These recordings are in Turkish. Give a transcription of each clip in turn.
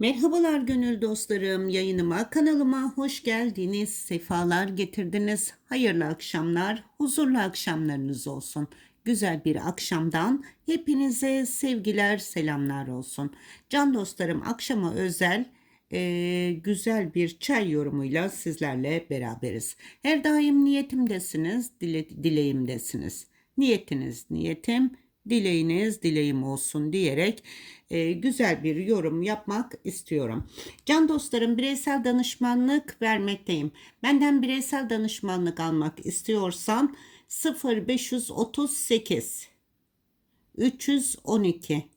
Merhabalar gönül dostlarım. Yayınıma, kanalıma hoş geldiniz. Sefalar getirdiniz. Hayırlı akşamlar, huzurlu akşamlarınız olsun. Güzel bir akşamdan hepinize sevgiler, selamlar olsun. Can dostlarım akşama özel e, güzel bir çay yorumuyla sizlerle beraberiz. Her daim niyetimdesiniz, dile, dileğimdesiniz. Niyetiniz niyetim, dileğiniz dileğim olsun diyerek e, güzel bir yorum yapmak istiyorum. Can dostlarım bireysel danışmanlık vermekteyim. Benden bireysel danışmanlık almak istiyorsan 0538 312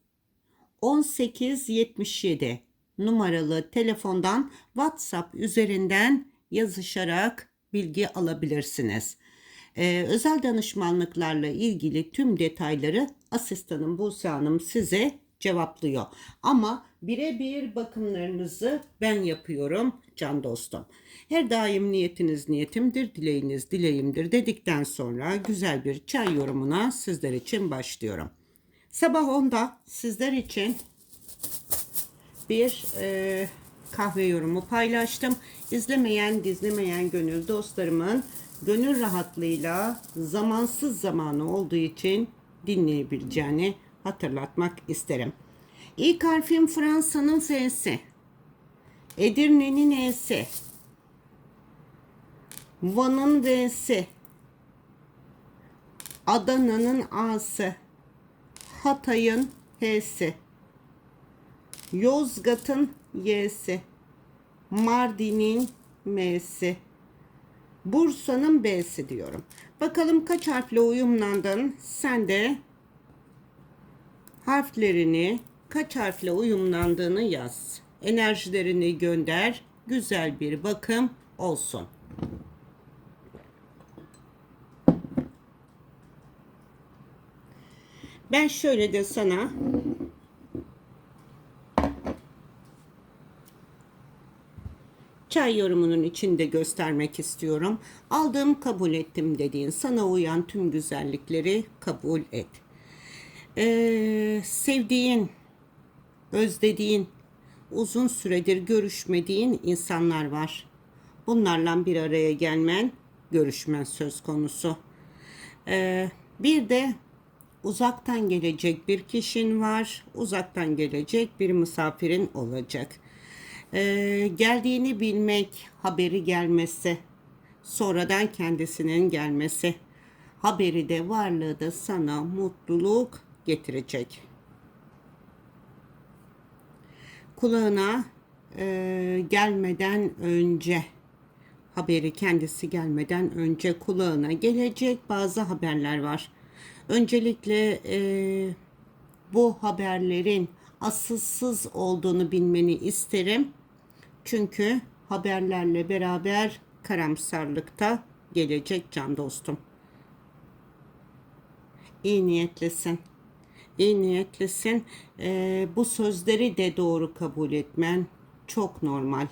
1877 numaralı telefondan WhatsApp üzerinden yazışarak bilgi alabilirsiniz. Ee, özel danışmanlıklarla ilgili tüm detayları asistanım Buse Hanım size cevaplıyor. Ama birebir bakımlarınızı ben yapıyorum can dostum. Her daim niyetiniz niyetimdir, dileğiniz dileğimdir dedikten sonra güzel bir çay yorumuna sizler için başlıyorum. Sabah 10'da sizler için bir e, kahve yorumu paylaştım. İzlemeyen, dizlemeyen gönül dostlarımın gönül rahatlığıyla zamansız zamanı olduğu için dinleyebileceğini hatırlatmak isterim. İlk harfim Fransa'nın F'si. Edirne'nin E'si. Van'ın V'si. Adana'nın A'sı. Hatay'ın H'si. Yozgat'ın Y'si. Mardin'in M'si. Bursa'nın B'si diyorum. Bakalım kaç harfle uyumlandın? Sen de harflerini kaç harfle uyumlandığını yaz. Enerjilerini gönder. Güzel bir bakım olsun. Ben şöyle de sana çay yorumunun içinde göstermek istiyorum. Aldığım kabul ettim dediğin sana uyan tüm güzellikleri kabul et. Ee, sevdiğin, özlediğin, uzun süredir görüşmediğin insanlar var. Bunlarla bir araya gelmen, görüşmen söz konusu. Ee, bir de uzaktan gelecek bir kişin var. Uzaktan gelecek bir misafirin olacak. Ee, geldiğini bilmek, haberi gelmesi, sonradan kendisinin gelmesi, haberi de varlığı da sana mutluluk getirecek. Kulağına e, gelmeden önce haberi kendisi gelmeden önce kulağına gelecek bazı haberler var. Öncelikle e, bu haberlerin asılsız olduğunu bilmeni isterim. Çünkü haberlerle beraber karamsarlıkta gelecek can dostum. İyi niyetlisin. İyi niyetlisin. Ee, bu sözleri de doğru kabul etmen çok normal.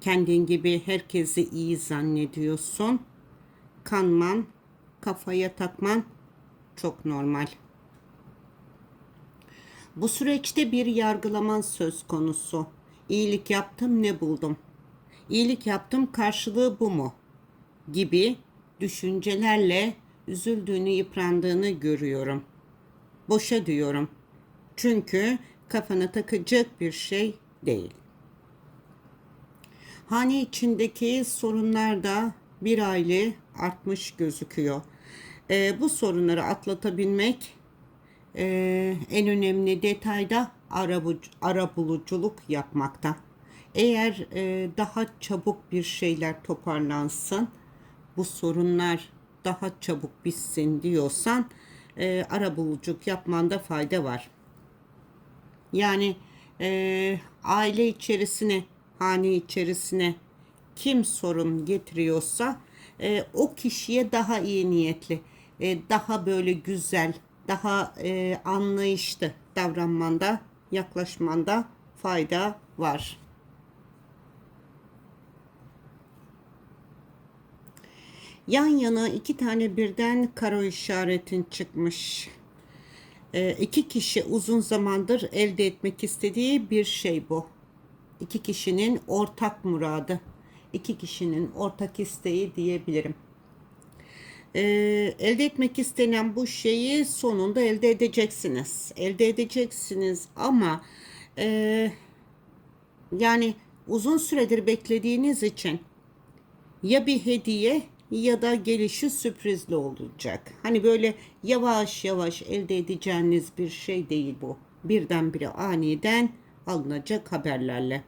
Kendin gibi herkesi iyi zannediyorsun. Kanman, kafaya takman çok normal. Bu süreçte bir yargılaman söz konusu. İyilik yaptım ne buldum? İyilik yaptım karşılığı bu mu? Gibi düşüncelerle üzüldüğünü, yıprandığını görüyorum. Boşa diyorum. Çünkü kafana takacak bir şey değil. Hane içindeki sorunlar da bir aile artmış gözüküyor. Ee, bu sorunları atlatabilmek e, en önemli detayda ara buluculuk yapmakta. Eğer e, daha çabuk bir şeyler toparlansın, bu sorunlar daha çabuk bitsin diyorsan e, ara buluculuk yapmanda fayda var. Yani e, aile içerisine, hane içerisine kim sorun getiriyorsa e, o kişiye daha iyi niyetli, e, daha böyle güzel, daha e, anlayışlı davranmanda, yaklaşmanda fayda var. Yan yana iki tane birden karo işaretin çıkmış. E, iki kişi uzun zamandır elde etmek istediği bir şey bu. İki kişinin ortak muradı. iki kişinin ortak isteği diyebilirim. E, elde etmek istenen bu şeyi sonunda elde edeceksiniz. Elde edeceksiniz ama e, yani uzun süredir beklediğiniz için ya bir hediye ya da gelişi sürprizli olacak. Hani böyle yavaş yavaş elde edeceğiniz bir şey değil bu. Birdenbire aniden alınacak haberlerle.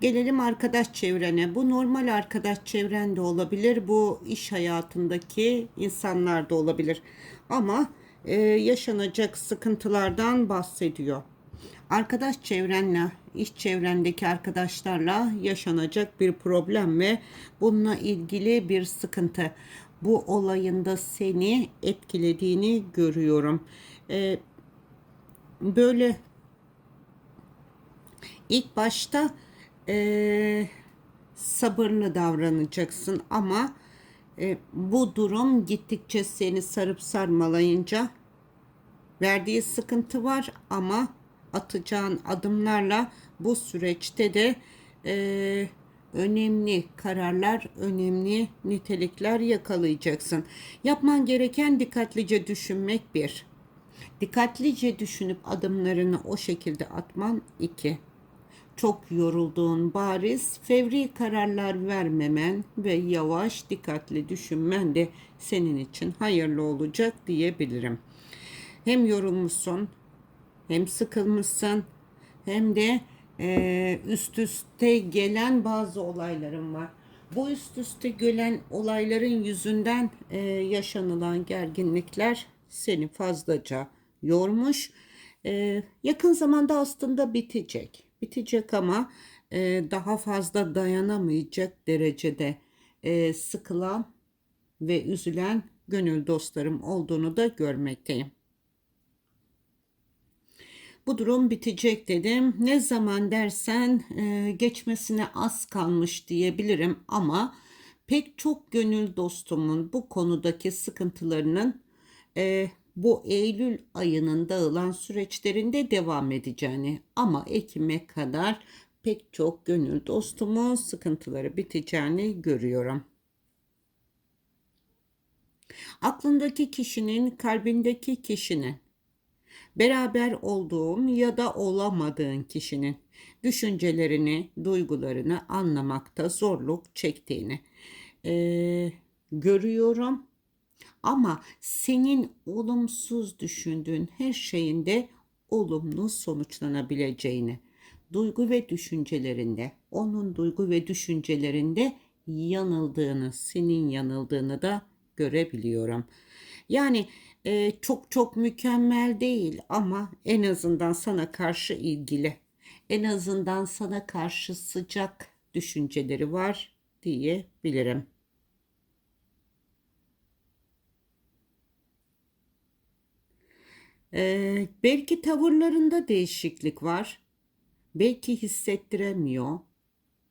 Gelelim arkadaş çevrene. Bu normal arkadaş çevren de olabilir. Bu iş hayatındaki insanlar da olabilir. Ama e, yaşanacak sıkıntılardan bahsediyor. Arkadaş çevrenle, iş çevrendeki arkadaşlarla yaşanacak bir problem ve bununla ilgili bir sıkıntı. Bu olayında seni etkilediğini görüyorum. Ee, böyle ilk başta e, sabırlı davranacaksın ama e, bu durum gittikçe seni sarıp sarmalayınca verdiği sıkıntı var ama atacağın adımlarla bu süreçte de e, önemli kararlar, önemli nitelikler yakalayacaksın. Yapman gereken dikkatlice düşünmek bir. Dikkatlice düşünüp adımlarını o şekilde atman iki. Çok yorulduğun bariz, fevri kararlar vermemen ve yavaş dikkatli düşünmen de senin için hayırlı olacak diyebilirim. Hem yorulmuşsun hem sıkılmışsın hem de e, üst üste gelen bazı olaylarım var. Bu üst üste gelen olayların yüzünden e, yaşanılan gerginlikler seni fazlaca yormuş. E, yakın zamanda aslında bitecek. Bitecek ama e, daha fazla dayanamayacak derecede e, sıkılan ve üzülen gönül dostlarım olduğunu da görmekteyim. Bu durum bitecek dedim. Ne zaman dersen e, geçmesine az kalmış diyebilirim ama pek çok gönül dostumun bu konudaki sıkıntılarının e, bu Eylül ayının dağılan süreçlerinde devam edeceğini ama Ekim'e kadar pek çok gönül dostumun sıkıntıları biteceğini görüyorum. Aklındaki kişinin, kalbindeki kişinin beraber olduğun ya da olamadığın kişinin düşüncelerini, duygularını anlamakta zorluk çektiğini e, görüyorum. Ama senin olumsuz düşündüğün her şeyinde olumlu sonuçlanabileceğini, duygu ve düşüncelerinde, onun duygu ve düşüncelerinde yanıldığını, senin yanıldığını da görebiliyorum. Yani e, çok çok mükemmel değil ama en azından sana karşı ilgili, en azından sana karşı sıcak düşünceleri var diyebilirim. Ee, belki tavırlarında değişiklik var. Belki hissettiremiyor.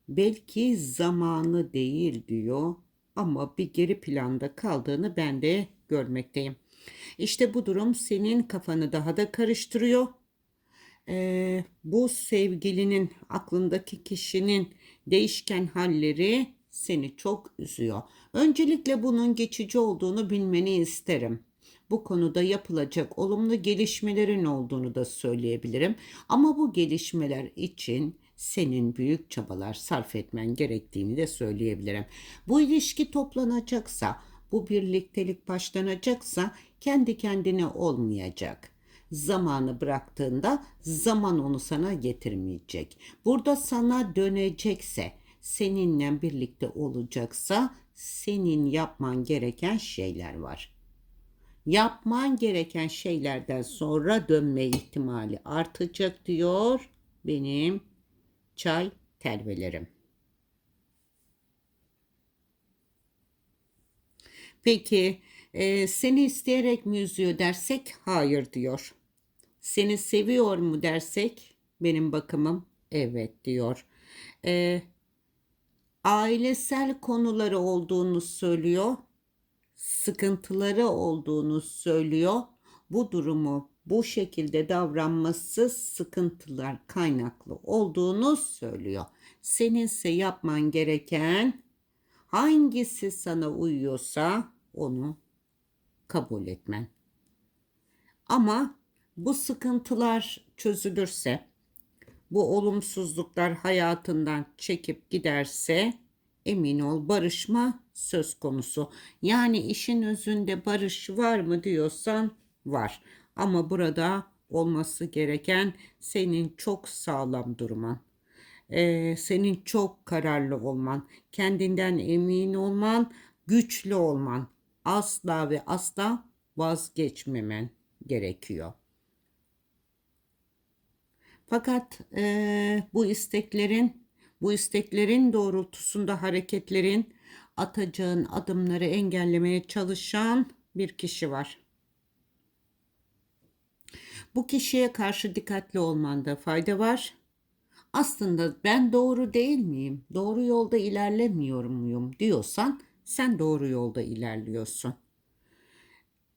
Belki zamanı değil diyor ama bir geri planda kaldığını ben de görmekteyim. İşte bu durum senin kafanı daha da karıştırıyor. Ee, bu sevgilinin aklındaki kişinin değişken halleri seni çok üzüyor. Öncelikle bunun geçici olduğunu bilmeni isterim. Bu konuda yapılacak olumlu gelişmelerin olduğunu da söyleyebilirim. Ama bu gelişmeler için senin büyük çabalar sarf etmen gerektiğini de söyleyebilirim. Bu ilişki toplanacaksa, bu birliktelik başlanacaksa kendi kendine olmayacak. Zamanı bıraktığında zaman onu sana getirmeyecek. Burada sana dönecekse, seninle birlikte olacaksa senin yapman gereken şeyler var. Yapman gereken şeylerden sonra dönme ihtimali artacak diyor benim çay telvelerim. Peki e, seni isteyerek mi üzüyor dersek hayır diyor. Seni seviyor mu dersek benim bakımım evet diyor. E, ailesel konuları olduğunu söylüyor. Sıkıntıları olduğunu söylüyor. bu durumu bu şekilde davranması sıkıntılar kaynaklı olduğunu söylüyor. Seninse yapman gereken hangisi sana uyuyorsa onu kabul etmen. Ama bu sıkıntılar çözülürse, bu olumsuzluklar hayatından çekip giderse emin ol barışma söz konusu. Yani işin özünde barış var mı diyorsan var. Ama burada olması gereken senin çok sağlam durman. Ee, senin çok kararlı olman, kendinden emin olman, güçlü olman. Asla ve asla vazgeçmemen gerekiyor. Fakat eee, bu isteklerin, bu isteklerin doğrultusunda hareketlerin atacağın adımları engellemeye çalışan bir kişi var. Bu kişiye karşı dikkatli olmanda fayda var. Aslında ben doğru değil miyim? Doğru yolda ilerlemiyor muyum diyorsan sen doğru yolda ilerliyorsun.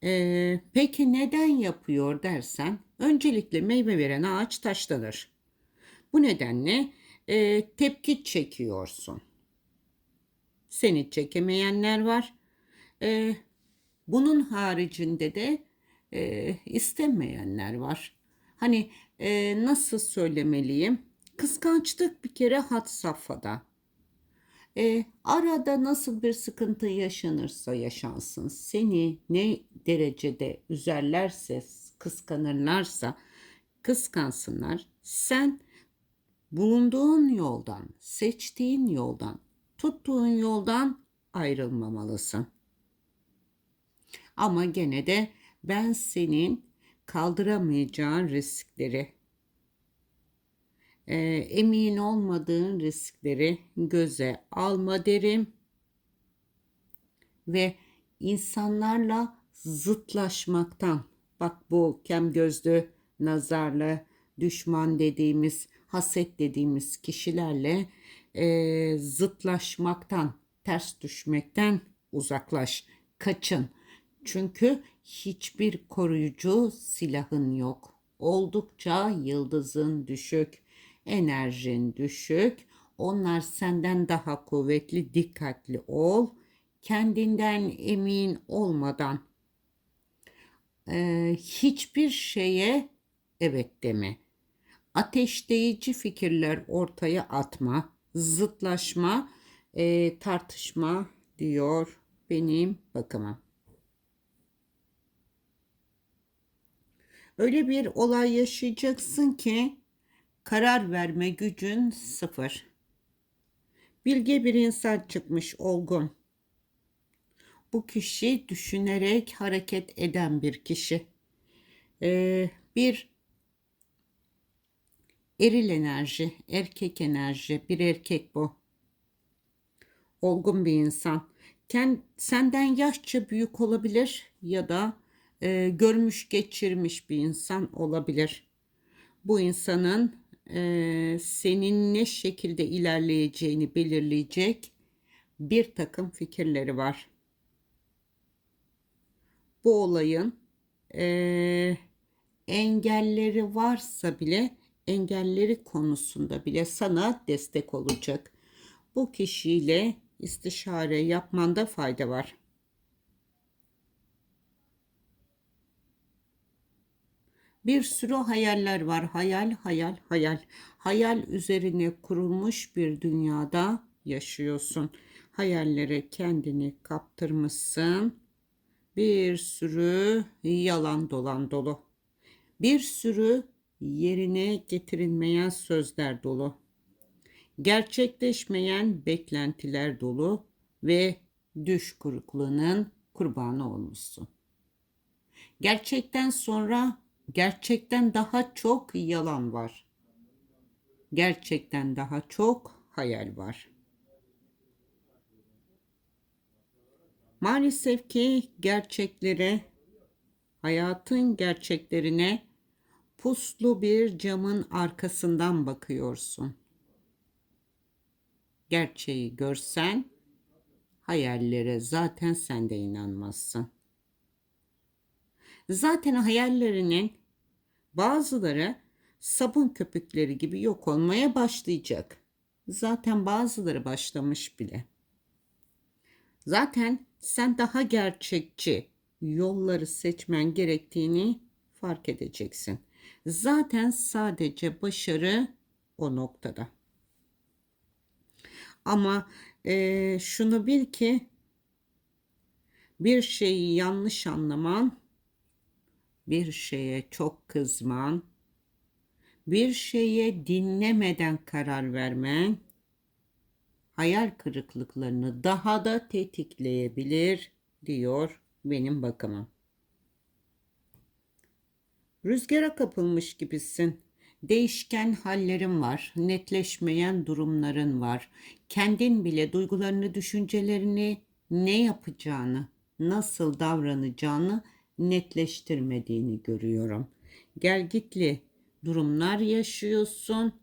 Ee, peki neden yapıyor dersen öncelikle meyve veren ağaç taşlanır. Bu nedenle e, tepki çekiyorsun. Seni çekemeyenler var. E, bunun haricinde de e, istemeyenler var. Hani e, nasıl söylemeliyim? Kıskançlık bir kere had safhada. E, arada nasıl bir sıkıntı yaşanırsa yaşansın, seni ne derecede üzerlerse, kıskanırlarsa kıskansınlar. Sen bulunduğun yoldan, seçtiğin yoldan, tuttuğun yoldan ayrılmamalısın. Ama gene de ben senin kaldıramayacağın riskleri, e, emin olmadığın riskleri göze alma derim ve insanlarla zıtlaşmaktan bak bu kem gözlü nazarlı düşman dediğimiz haset dediğimiz kişilerle e, zıtlaşmaktan ters düşmekten uzaklaş kaçın çünkü hiçbir koruyucu silahın yok oldukça yıldızın düşük enerjin düşük. Onlar senden daha kuvvetli, dikkatli ol. Kendinden emin olmadan e, hiçbir şeye evet deme. Ateşleyici fikirler ortaya atma, zıtlaşma, e, tartışma diyor benim bakımım. Öyle bir olay yaşayacaksın ki Karar verme gücün sıfır. Bilge bir insan çıkmış olgun. Bu kişi düşünerek hareket eden bir kişi. Ee, bir eril enerji, erkek enerji, bir erkek bu. Olgun bir insan. Kend, senden yaşça büyük olabilir ya da e, görmüş geçirmiş bir insan olabilir. Bu insanın e, senin ne şekilde ilerleyeceğini belirleyecek bir takım fikirleri var. Bu olayın e, engelleri varsa bile engelleri konusunda bile sana destek olacak. Bu kişiyle istişare yapmanda fayda var. Bir sürü hayaller var. Hayal, hayal, hayal. Hayal üzerine kurulmuş bir dünyada yaşıyorsun. Hayallere kendini kaptırmışsın. Bir sürü yalan dolan dolu. Bir sürü yerine getirilmeyen sözler dolu. Gerçekleşmeyen beklentiler dolu ve düş kırıklığının kurbanı olmuşsun. Gerçekten sonra gerçekten daha çok yalan var. Gerçekten daha çok hayal var. Maalesef ki gerçeklere, hayatın gerçeklerine puslu bir camın arkasından bakıyorsun. Gerçeği görsen hayallere zaten sen de inanmazsın. Zaten hayallerinin bazıları sabun köpükleri gibi yok olmaya başlayacak. Zaten bazıları başlamış bile. Zaten sen daha gerçekçi yolları seçmen gerektiğini fark edeceksin. Zaten sadece başarı o noktada. Ama eee, şunu bil ki bir şeyi yanlış anlaman, bir şeye çok kızman, bir şeye dinlemeden karar vermen hayal kırıklıklarını daha da tetikleyebilir diyor benim bakımım. Rüzgara kapılmış gibisin. Değişken hallerin var, netleşmeyen durumların var. Kendin bile duygularını, düşüncelerini, ne yapacağını, nasıl davranacağını netleştirmediğini görüyorum. Gel gitli durumlar yaşıyorsun.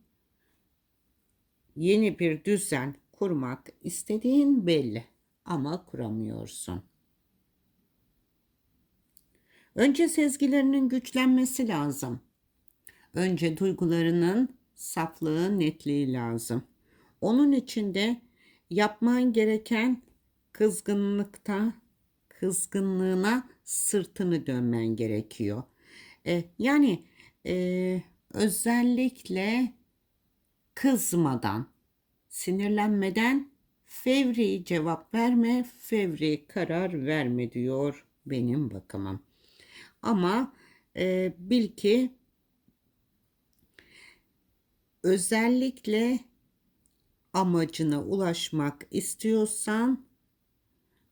Yeni bir düzen kurmak istediğin belli ama kuramıyorsun. Önce sezgilerinin güçlenmesi lazım. Önce duygularının saflığı, netliği lazım. Onun için de yapman gereken kızgınlıkta, kızgınlığına sırtını dönmen gerekiyor. E, yani e, özellikle kızmadan, sinirlenmeden fevri cevap verme, fevri karar verme diyor benim bakımım. Ama e, bil ki özellikle amacına ulaşmak istiyorsan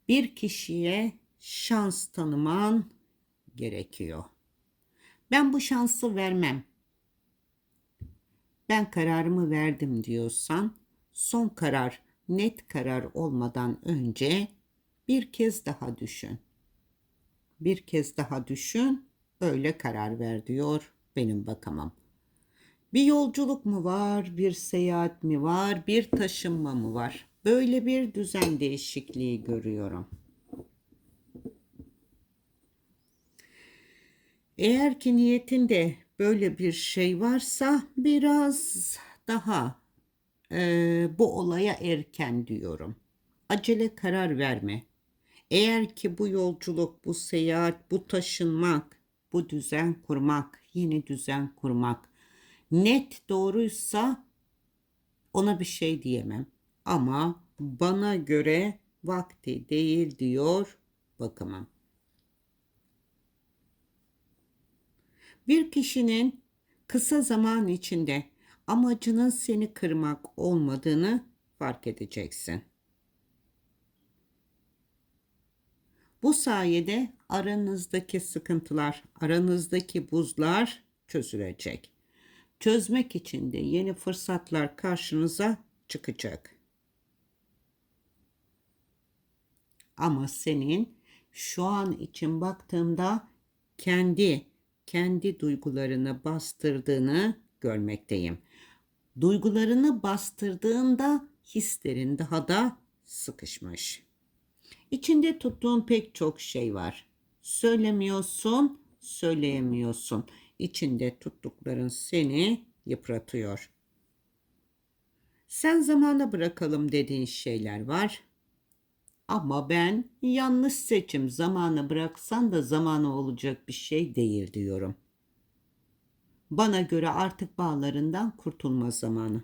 bir kişiye şans tanıman gerekiyor. Ben bu şansı vermem. Ben kararımı verdim diyorsan son karar net karar olmadan önce bir kez daha düşün. Bir kez daha düşün, öyle karar ver diyor benim bakamam. Bir yolculuk mu var, bir seyahat mi var, bir taşınma mı var? Böyle bir düzen değişikliği görüyorum. Eğer ki niyetinde böyle bir şey varsa biraz daha e, bu olaya erken diyorum. Acele karar verme. Eğer ki bu yolculuk, bu seyahat, bu taşınmak, bu düzen kurmak, yeni düzen kurmak net doğruysa ona bir şey diyemem. Ama bana göre vakti değil diyor bakamam. Bir kişinin kısa zaman içinde amacının seni kırmak olmadığını fark edeceksin. Bu sayede aranızdaki sıkıntılar, aranızdaki buzlar çözülecek. Çözmek için de yeni fırsatlar karşınıza çıkacak. Ama senin şu an için baktığımda kendi kendi duygularını bastırdığını görmekteyim. Duygularını bastırdığında hislerin daha da sıkışmış. İçinde tuttuğun pek çok şey var. Söylemiyorsun, söyleyemiyorsun. İçinde tuttukların seni yıpratıyor. Sen zamana bırakalım dediğin şeyler var. Ama ben yanlış seçim zamanı bıraksan da zamanı olacak bir şey değil diyorum. Bana göre artık bağlarından kurtulma zamanı.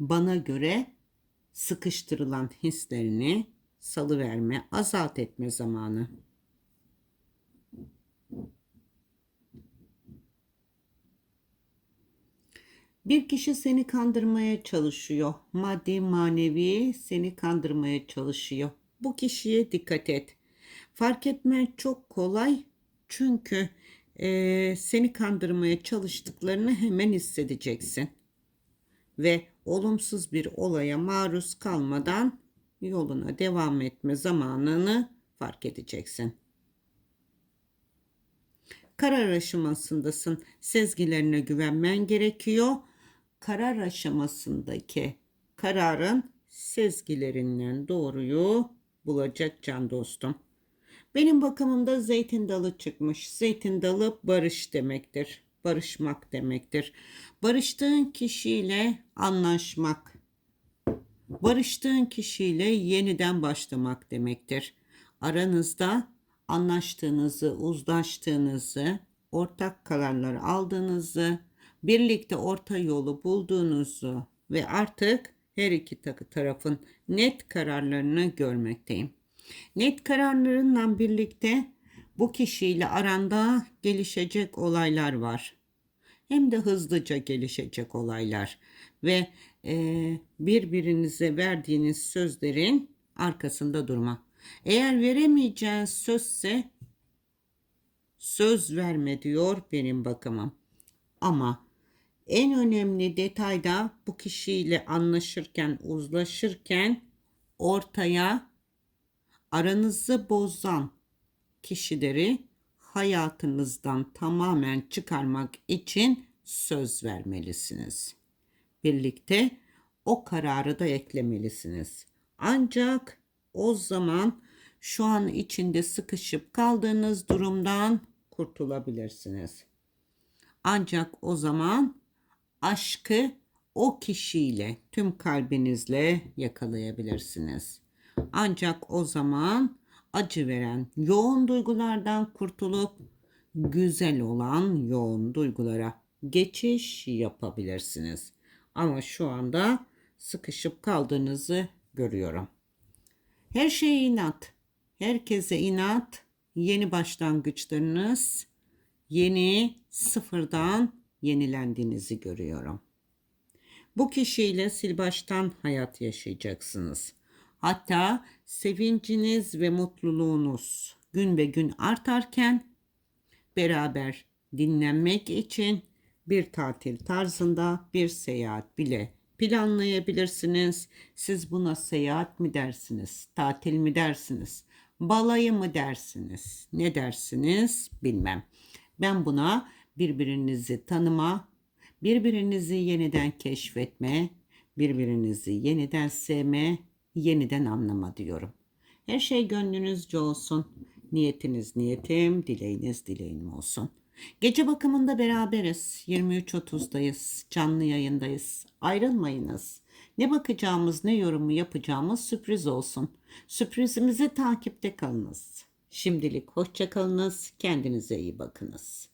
Bana göre sıkıştırılan hislerini salıverme, azat etme zamanı. Bir kişi seni kandırmaya çalışıyor. Maddi manevi seni kandırmaya çalışıyor. Bu kişiye dikkat et. Fark etme çok kolay. Çünkü e, seni kandırmaya çalıştıklarını hemen hissedeceksin. Ve olumsuz bir olaya maruz kalmadan yoluna devam etme zamanını fark edeceksin. Karar aşamasındasın. Sezgilerine güvenmen gerekiyor. Karar aşamasındaki kararın sezgilerinden doğruyu bulacak can dostum. Benim bakımımda zeytin dalı çıkmış. Zeytin dalı barış demektir. Barışmak demektir. Barıştığın kişiyle anlaşmak. Barıştığın kişiyle yeniden başlamak demektir. Aranızda anlaştığınızı, uzlaştığınızı, ortak kararlar aldığınızı, birlikte orta yolu bulduğunuzu ve artık her iki tarafın net kararlarını görmekteyim. Net kararlarınla birlikte bu kişiyle aranda gelişecek olaylar var. Hem de hızlıca gelişecek olaylar ve birbirinize verdiğiniz sözlerin arkasında durma. Eğer veremeyeceğiniz sözse söz verme diyor benim bakımım. Ama en önemli detayda bu kişiyle anlaşırken, uzlaşırken ortaya aranızı bozan kişileri hayatınızdan tamamen çıkarmak için söz vermelisiniz. Birlikte o kararı da eklemelisiniz. Ancak o zaman şu an içinde sıkışıp kaldığınız durumdan kurtulabilirsiniz. Ancak o zaman aşkı o kişiyle tüm kalbinizle yakalayabilirsiniz. Ancak o zaman acı veren yoğun duygulardan kurtulup güzel olan yoğun duygulara geçiş yapabilirsiniz. Ama şu anda sıkışıp kaldığınızı görüyorum. Her şeye inat. Herkese inat. Yeni başlangıçlarınız, yeni sıfırdan yenilendiğinizi görüyorum. Bu kişiyle sil baştan hayat yaşayacaksınız. Hatta sevinciniz ve mutluluğunuz gün be gün artarken beraber dinlenmek için bir tatil tarzında bir seyahat bile planlayabilirsiniz. Siz buna seyahat mi dersiniz, tatil mi dersiniz, balayı mı dersiniz, ne dersiniz bilmem. Ben buna birbirinizi tanıma, birbirinizi yeniden keşfetme, birbirinizi yeniden sevme, yeniden anlama diyorum. Her şey gönlünüzce olsun. Niyetiniz niyetim, dileğiniz dileğim olsun. Gece bakımında beraberiz. 23.30'dayız. Canlı yayındayız. Ayrılmayınız. Ne bakacağımız ne yorumu yapacağımız sürpriz olsun. Sürprizimizi takipte kalınız. Şimdilik hoşça kalınız. Kendinize iyi bakınız.